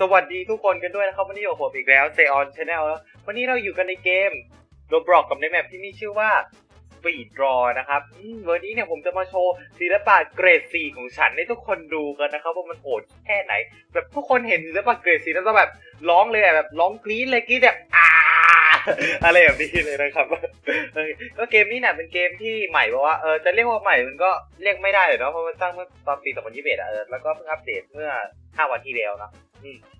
สวัสดีทุกคนกันด้วยนะครับ วันนี้อยู่กับผมอีกแล้วเซออนชาแนลแล้ววันนี้เราอยู่กันในเกมโรบล็อกกับในแมปที่มีชื่อว่า Speed Draw นะครับวันนี้เนี่ยผมจะมาโชว์ศิลปะเกรด 4 ของฉันให้ทุกคนดูกันนะครับ ว่ามันโหดแค่ไหน แบบทุกคนเห็นศิลปะเกรด 4 แล้วก็แบบร้องเลยแบบร้องกรี๊ดเลยกรี๊ดแบบอ้า อะไรแบบนี้เลยนะครับก็เกมนี้เนี่ยเป็นเกมที่ใหม่เพราะว่าเออจะเรียกว่าใหม่มันก็เรียกไม่ได้เลยเนาะเพราะมันสร้างเมื่อตอนปี2021อะเออแล้วก็เพิ่งอัปเดตเมื่อ 5 วันที่แล้วนะ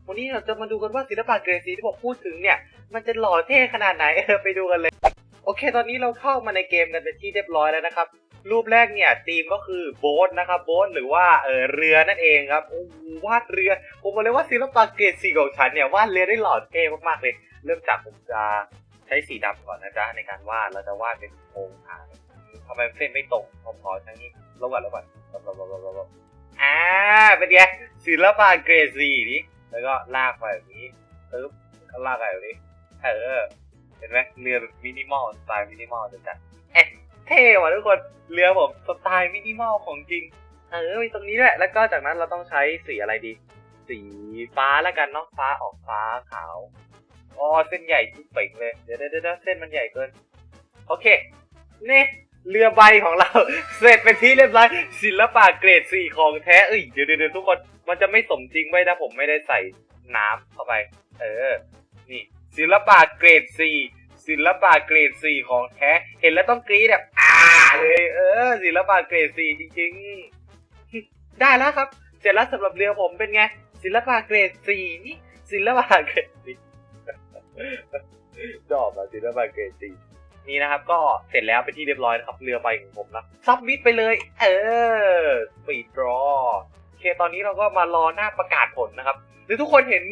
วันนี้เราจะมาดูกันว่าศิลปะเกรดสีที่ผมพูดถึงเนี่ย มันจะหล่อเท่ขนาดไหนเออไปดูกันเลย โอเค ตอนนี้เราเข้ามาในเกมกันเป็นที่เรียบร้อยแล้วนะครับ รูปแรกเนี่ยธีมก็คือโบ๊ทนะครับโบ๊ทหรือว่าเออเรือนั่นเองครับโอ้วาดเรือผมบอกเลยว่าศิลปะเกรดสีของฉันเนี่ยวาดเรือได้หล่อเท่มากๆเลย เริ่มจากผมจะใช้สีดำก่อนนะจ๊ะในการวาดเราจะวาดเป็นโครงหางทำไมเส้นไม่ตรงผมขอทั้งนี้ลบก่อนลบก่อนลบลบลบลบลบลบอ่าเป็นไงศิลปะเกรดสีนี่แล้วก็ลากไปแบบนี้ปึ๊บลากไปแบบนี้เออเห็นไหมเรือมินิมอลสไตล์มินิมอลจัด เท่ว่ะทุกคนเรือผมสไตล์มินิมอลของจริง เออมีตรงนี้ด้วยแล้วก็จากนั้นเราต้องใช้สีอะไรดี สีฟ้าแล้วกันเนาะฟ้าออกฟ้าขาวอ๋อเส้นใหญ่จิ๊บเป่งเลยเดี๋ยวเดี๋ยวเส้นมันใหญ่เกิน โอเค นี่เรือใบของเรา เสร็จเป็นที่เรียบร้อยศิลปะเกรดสี่ของแท้เอ้ยเดี๋ยวเดี๋ยวเดี๋ยวทุกคนมันจะไม่สมจริงไว้นะผมไม่ได้ใส่น้ำเข้าไป เออ นี่ ศิลปะเกรดสี่ ศิลปะเกรดสี่ของแท้ เห็นแล้วต้องกรี๊ดแบบอ่าเลยเออ ศิลปะเกรดสี่จริงๆ ได้แล้วครับ เสร็จแล้วสำหรับเรือผมเป็นไง ศิลปะเกรดสี่นี่ศิลปะเกรดสี่ชอบอะศิลปะเกรดสี่นี่นะครับก็เสร็จแล้วเป็นที่เรียบร้อยนะครับ เรือใบของผมนะซับมิดไปเลย เออปีดรอโอเคตอนนี้เราก็มารอหน้าประกาศผลนะครับ หรือทุกคนเห็น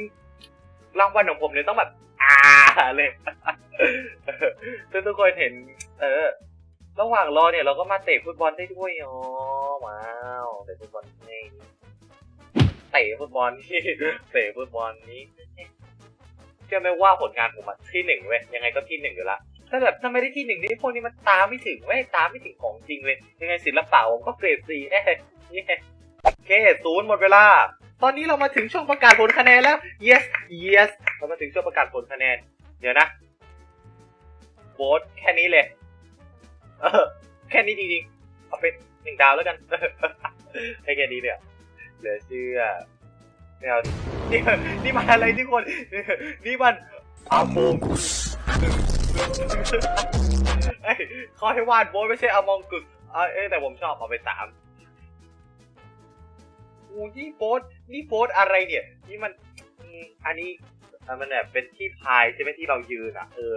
รางวัลของผมเนี่ยต้องแบบ อ่าเลย ถ้าทุกคนเห็น เออ ระหว่างรอเนี่ยเราก็มาเตะฟุตบอลได้ด้วยอ๋อว้าวเตะฟุตบอลนี่เตะฟุตบอลนี่เตะฟุตบอลนี้เชื่อไหมว่าผลงานผมอะที่หนึ่งเว้ยยังไงก็ที่หนึ่งอยู่ละถ้าแบบถ้าไม่ได้ที่หนึ่งนี่พวกนี้มันตามไม่ถึงเว้ยตามไม่ถึงของจริงเลย ยังไงศิลปะผมก็เกรดสี่แน่เย้โอเคศูนย์หมดเวลา ตอนนี้เรามาถึงช่วงประกาศผลคะแนนแล้ว yes yes เรามาถึงช่วงประกาศผลคะแนน เดี๋ยวนะ โบสแค่นี้เลย เออ แค่นี้จริงๆเอาเป็นหนึ่งดาวแล้วกันให้แค่นี้เนี่ยเหลือเชื่อไม่เอาดินี่นี่มันอะไรที่คน นี่มันอาโมงกุสเอ้ยเขาให้วาดโบสไม่ใช่อามองกุสเอ้แต่ผมชอบเอาไปสามอูนี่โบสนี่โบสอะไรเนี่ย นี่มัน อันนี้มันแบบเป็นที่พายใช่ไหมที่เรายืนอะ เออ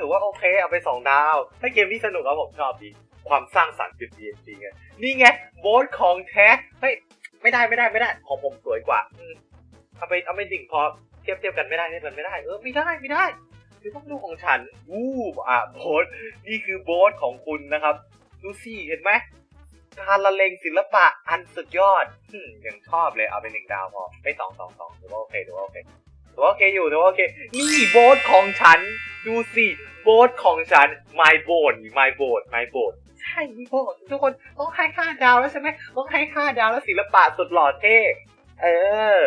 ถือว่าโอเคเอาไปสองดาว ถ้าเกมที่สนุกแล้วผมชอบดี ความสร้างสรรค์จุดดีจริงนี่ไงโบสของแท้เฮ้ยไม่ได้ไม่ได้ไม่ได้ของผมสวยกว่าอืมเอาไปเอาไปดิ่งพอเทียบเทียบกันไม่ได้เนี่ยมันไม่ได้ เออไม่ได้ไม่ได้คือต้องดูของฉันอู้อะโบสนี่คือโบสของคุณนะครับดูสิเห็นไหมการละเลงศิลปะอันสุดยอดอืมยังชอบเลยเอาไปหนึ่งดาวพอไม่สองสองสองถือว่าโอเคถือว่าโอเคถือว่าโอเคอยู่ถือว่าโอเค นี่โบสของฉัน ดูสิโบสของฉัน my boat my boat my boat ใช่นี่โบสทุกคนต้องให้ค่าดาวแล้วใช่ไหมต้องให้ค่าดาวแล้วศิลปะสุดหล่อเท่เออ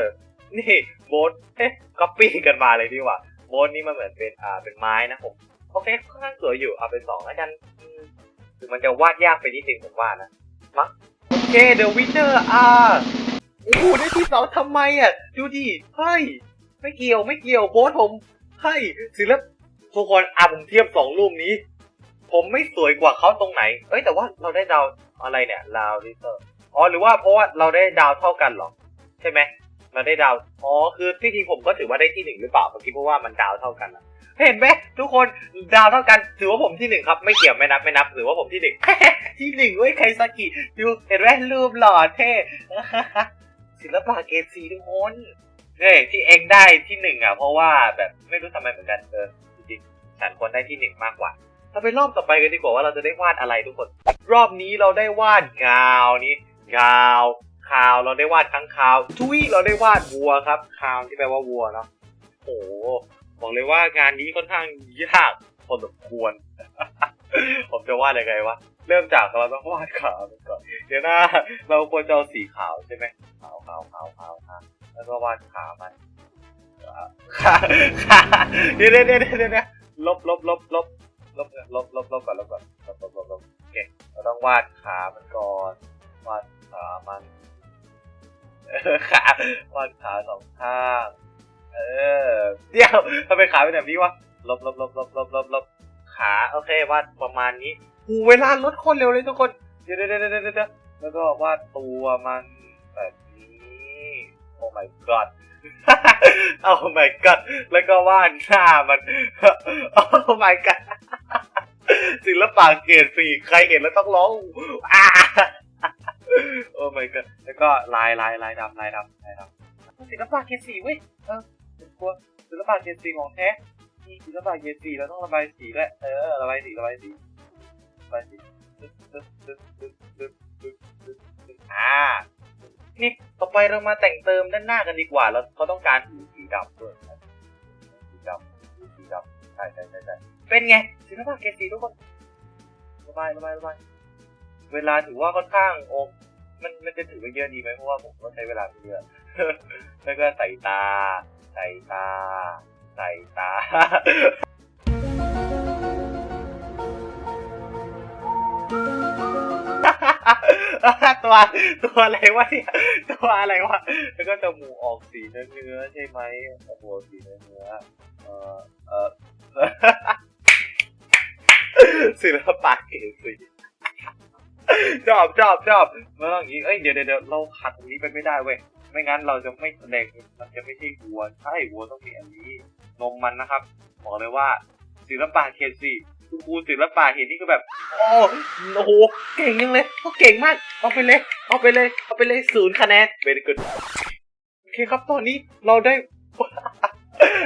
นี่โบสเอ๊ะก๊อปปี้กันมาเลยดีกว่าโบสนี่มันเหมือนเป็นอ่าเป็นไม้นะผมโอเคค่อนข้างสวยอยู่เอาเป็นสองแล้วกันอืมถึงมันจะวาดยากไปนิดนึงผมว่านะมั้งโอเค the winner อ่าโอ้โหได้ที่สองทำไมอะ ดูดิเฮ้ย ไม่เกี่ยวไม่เกี่ยวโบสผมเฮ้ยศิลป ทุกคนอะผมเทียบสองรูปนี้ ผมไม่สวยกว่าเขาตรงไหน เอ้ยแต่ว่าเราได้ดาวอะไรเนี่ยดาวลิเตอร์อ๋อหรือว่าเพราะว่าเราได้ดาวเท่ากันเหรอ ใช่ไหมเราได้ดาวอ๋อคือที่จริงผมก็ถือว่าได้ที่หนึ่งหรือเปล่าเมื่อกี้เพราะว่ามันดาวเท่ากันอะเห็นไหมทุกคนดาวเท่ากันถือว่าผมที่หนึ่งครับ ไม่เกี่ยวไม่นับไม่นับถือว่าผมที่หนึ่งที่หนึ่งเว้ยใครสกิดูเห็นไหมรูปหล่อเท่ศิลปะเกรดสีทุกคนเนี่ยที่เองได้ที่หนึ่งอะ เพราะว่าแบบไม่รู้ทำไมเหมือนกันเออ จริงๆฉันควรได้ที่หนึ่งมากกว่าเราไปรอบต่อไปกันดีกว่าว่าเราจะได้วาดอะไรทุกคน รอบนี้เราได้วาดงาวนี้งาวคาวเราได้วาดค้งคาวทุยเราได้วาดวัวครับคาวที่แปลว่าวัวเนาะโอ้โหบอกเลยว่างานนี้ค่อนข้างยากพอสมควร ผมจะวาดยังไงวะเริ่มจากเราต้องวาดขาวก่อนเดี๋ยวนะเราควรจะเอาสีขาวใช่ไหมขาวขาวขาวขาวขาวแล้วก็วาดขามันค่ะค่ะเดี๋ยวเดี๋ยวเดี๋ยวเดี๋ยวเดี๋ยว ลบลบลบลบลบลบลบลบก่อนลบก่อนลบลบลบลบโอเคเราต้องวาดขามันก่อน วาดขามันขาวาดขาสองข้าง เออเดี๋ยวทำไมขาเป็นแบบนี้วะลบลบลบลบลบลบลบขาโอเควาดประมาณนี้หูเวลาลดคนเร็วเลยทุกคนเดี๋ยวเดี๋ยวเดี๋ยวเดี๋ยวเดี๋ยวแล้วก็วาดตัวมันแบบนี้โอ้ my god โอ้ my god แล้วก็วาดหน้ามัน โอ้ my god ศิลปะเกรดสี่ใครเห็นแล้วต้องร้องอ้าโอ้ my god แล้วก็ลายลายลายดำลายดำลายดำศิลปะเกรดสี่เว้ย เออผมกลัวศิลปะเกรดสี่ของแท้นี่ศิลปะเกรดสี่เราต้องระบายสีแหละ เออ ระบายสี ระบายสี ระบายสีอ่า นี่ต่อไปเรามาแต่งเติมด้านหน้ากันดีกว่าแล้วเขาต้องการสีสีดำด้วยสีดำสีดำใช่ใช่ใช่ใช่เป็นไงศิลปะเกสีทุกคนระบายระบายระบายเวลาถือว่าค่อนข้างโอมันมันจะถือว่าเยอะดีไหมเพราะว่าผมก็ใช้เวลาไม่เยอะแล้วก็ใส่ตา ใส่ตา ใส่ตา ตัวตัวอะไรวะเนี่ยตัวอะไรวะแล้วก็จมูกออกสีเนื้อเนื้อใช่ไหมจมูกสีเนื้อเนื้อเออเออศิลปะเกสีชอบชอบชอบมันต้องอย่างนี้เอ้ยเดี๋ยวเดี๋ยวเราขัดตรงนี้ไปไม่ได้เว้ยไม่งั้นเราจะไม่แสดงมันจะไม่ใช่วัวใช่วัวต้องมีอันนี้นมมันนะครับ บอกเลยว่าศิลปะเคซี คุณครูศิลปะเห็นนี่ก็แบบโอ้โอ้โหเก่งยังเลยเขาเก่งมาก เอาไปเลย เอาไปเลย เอาไปเลยศูนย์คะแนน very good โอเคครับตอนนี้เราได้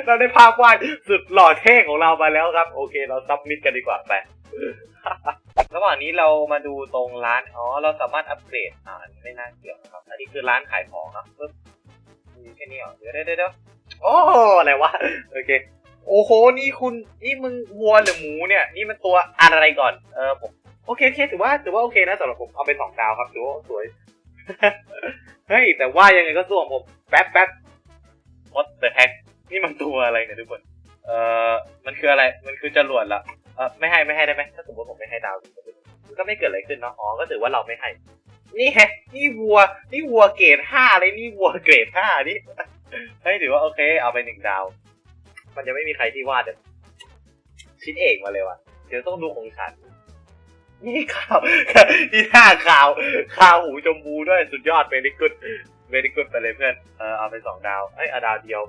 เราได้ภาพวาดสุดหล่อเท่ของเรามาแล้วครับ โอเค เราซับมิดกันดีกว่าไประหว่างนี้เรามาดูตรงร้านอ๋อเราสามารถอัปเกรดอ่าอันนี้ไม่น่าเกี่ยวนะครับ อันนี้คือร้านขายของนะปึ๊บมีแค่นี้เหรอเดี๋ยวเดี๋ยวเดี๋ยวโอ้อะไรวะโอเค โอ้โห นี่คุณ นี่มึงวัวหรือหมูเนี่ย นี่มันตัวอะไรก่อน เออผมโอเคโอเคถือว่าถือว่าโอเคนะสำหรับผมเอาเป็นสองดาวครับถือว่าสวย เฮ้ย แต่ว่ายังไงก็สู้ของผมแป๊บแป๊บ what the heck นี่มันตัวอะไรเนี่ยทุกคน เอ่อ มันคืออะไร มันคือจรวดละเออไม่ให้ไม่ให้ได้ไหมถ้าสมมติผมไม่ให้ดาวก็ไม่เกิดอะไรขึ้นเนาะ อ๋อ ก็ถือว่าเราไม่ให้ นี่แฮะ นี่วัว นี่วัวเกรดห้าเลยนี่วัวเกรดห้านี่ เฮ้ยถือว่าโอเค เอาไปหนึ่งดาว มันจะไม่มีใครที่วาดชิ้นเอกมาเลยว่ะเดี๋ยวต้องดูของฉัน นี่ข่าวนี่หน้าข่าวข่าวหูชมพูด้วยสุดยอดเวลิกุดเวลิกุดไปเลยเพื่อนเออเอาไปสองดาวเอ้อาดาวเดียว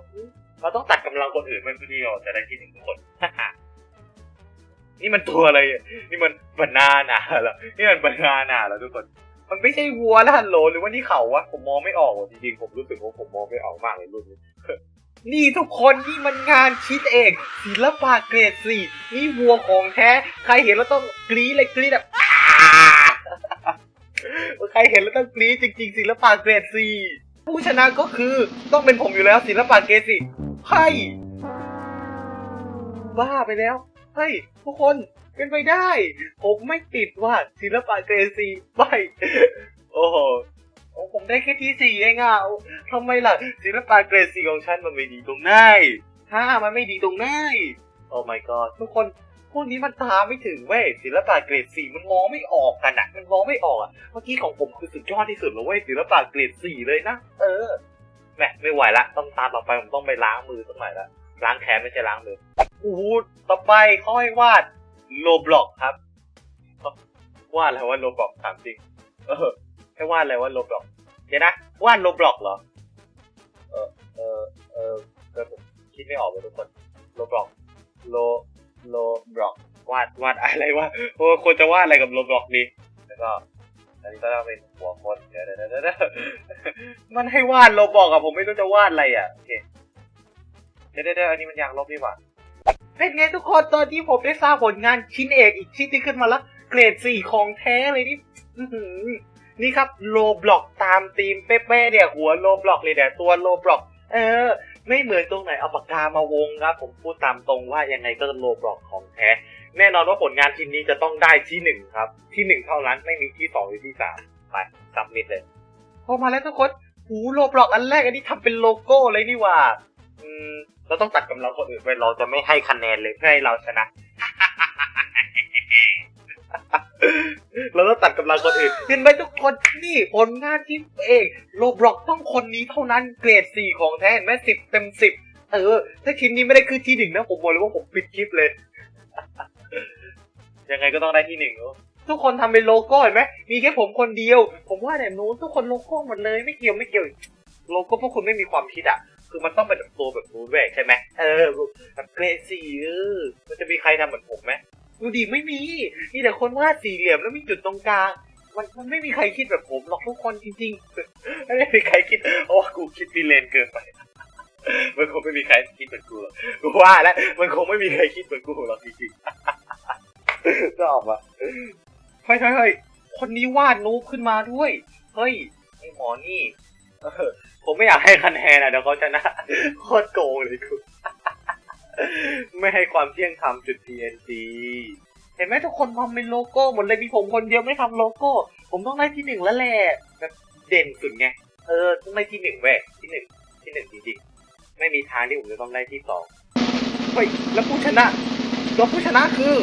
เราต้องตัดกำลังคนอื่นมันเพื่อที่เราจะได้ที่หนึ่งทุกคนนี่มันตัวอะไร นี่มันบานาน่าเหรอนี่มันบานาน่าเหรอทุกคน มันไม่ใช่วัวแล้วฮัลโหลหรือว่านี่เขาวะผมมองไม่ออกจริงๆผมรู้สึกว่าผมมองไม่ออกมากเลยรุ่นนี้ นี่ทุกคนนี่มันงานคิดเองศิลปะเกรดสี่นี่วัวของแท้ ใครเห็นแล้วต้องกรี๊ดเลยกรี๊ดแบบใครเห็นแล้วต้องกรี๊ดจริง ๆ ศิลปะเกรดสี่ผู้ชนะก็คือต้องเป็นผมอยู่แล้วศิลปะเกรดสี่เฮ้บ้าไปแล้วเฮ้ยทุกคนเป็นไปได้ ผมไม่ติดว่าศิลปะเกรดสี่ไม่โอ้ ผมได้แค่ที่สี่เองอะทำไมล่ะศิลปะเกรดสี่ของฉันมันไม่ดีตรงไหนฮ่ามันไม่ดีตรงไหนโอ้ my god ทุกคนพวกนี้มันตามไม่ถึงเว้ยศิลปะเกรดสี่มันมองไม่ออกกันอะมันมองไม่ออกอะเมื่อกี้ของผมคือสุดยอดที่สุดแล้วเว้ยศิลปะเกรดสี่เลยนะเออแหมไม่ไหวละต้องตามต่อไปผมต้องไปล้างมือสักหน่อยละล้างแขนไม่ใช่ล้างมือโอ้โหต่อไปเขาให้วาดโลบล็อกครับวาดอะไรว่าโลบล็อกถามจริง เออ ให้วาดอะไรว่าโลบล็อกเดี๋ยวนะวาดโลบล็อกเหรอ เออเออเออเออผมคิดไม่ออกเลยทุกคนโลบล็อกโลโลบล็อกวาดวาดอะไรวะโอ้ควรจะวาดอะไรกับโลบล็อกดีแล้วก็อันนี้ก็ต้องเป็นหัวคนเดี๋ยวเดี๋ยวเดี๋ยวเดี๋ยวมันให้วาดโลบล็อกอะผมไม่รู้จะวาดอะไรอะโอเคเดี๋ยวเดี๋ยวเดี๋ยวอันนี้มันยางลบนี่หว่าเป็นไงทุกคนตอนที่ผมได้ทราบผลงานชิ้นเอกอีกชิ้นที่ขึ้นมาแล้ว เกรดสี่ของแท้เลยนี่ นี่ครับโลบล็อกตามธีมเป๊ะๆเนี่ยหัวโลบล็อกเลยเนี่ยตัวโลบล็อกเออ ไม่เหมือนตรงไหนเอาปากกามาวงครับ ผมพูดตามตรงว่ายังไงก็โลบล็อกของแท้ แน่นอนว่าผลงานชิ้นนี้จะต้องได้ที่หนึ่งครับ ที่หนึ่งเท่านั้นไม่มีที่สองหรือที่สามไปซับมิดเลยพอมาแล้วทุกคนหูโลบล็อกอันแรกอันนี้ทำเป็นโลโก้เลยนี่หว่าอือืมเราต้องตัดกำลังคนอื่นไปเราจะไม่ให้คะแนนเลยเพื่อให้เราชนะ เราต้องตัดกำลังคนอื่นเห็นไหมทุกคนนี่ผลงานที่เองโลบล็อกต้องคนนี้เท่านั้นเกรดสี่ของแท้เห็นไหมสิบเต็มสิบเออ ถ้าคลิปนี้ไม่ได้ขึ้นที่หนึ่งนะผมบอกเลยว่าผมปิดคลิปเลย ยังไงก็ต้องได้ที่หนึ่งเนอะทุกคนทำเป็นโลโก้เห็นไหมมีแค่ผมคนเดียว ผมว่าแบบนู้นทุกคนโลโก้หมดเลยไม่เกี่ยวไม่เกี่ยวโลโก้พวกคุณไม่มีความคิดอะคือมันต้องเป็นแบบตัวแบบนู้นด้วยใช่ไหมเออแบบเกรดสี่เออมันจะมีใครทำเหมือนผมไหม ดูดิไม่มี มีแต่คนวาดสี่เหลี่ยมแล้วมีจุดตรงกลาง มันมันไม่มีใครคิดแบบผมหรอกทุกคนจริงๆ ไม่มีใครคิดเพราะว่ากูคิดดีเลนเกินไป มันคงไม่มีใครคิดเหมือนกูหรอกกูว่าแล้วมันคงไม่มีใครคิดเหมือนกูหรอกจริงๆก็ออกมาเฮ้ยเฮ้ยคนนี้วาดนูบขึ้นมาด้วย เฮ้ยไอหมอนี่ผมไม่อยากให้คะแนนอะเดี๋ยวเขาชนะโคตรโกงเลยกู ไม่ให้ความเที่ยงธรรมจุด PNG เห็นไหมทุกคนทำเป็นโลโก้หมดเลยมีผมคนเดียวไม่ทำโลโก้ ผมต้องได้ที่หนึ่งแล้วแหละแบบเด่นสุดไง เออต้องได้ที่หนึ่งเว้ยที่หนึ่งที่หนึ่งจริงๆ ไม่มีทางที่ผมจะต้องได้ที่สองเฮ้ยแล้วผู้ชนะแล้วผู้ชนะคือ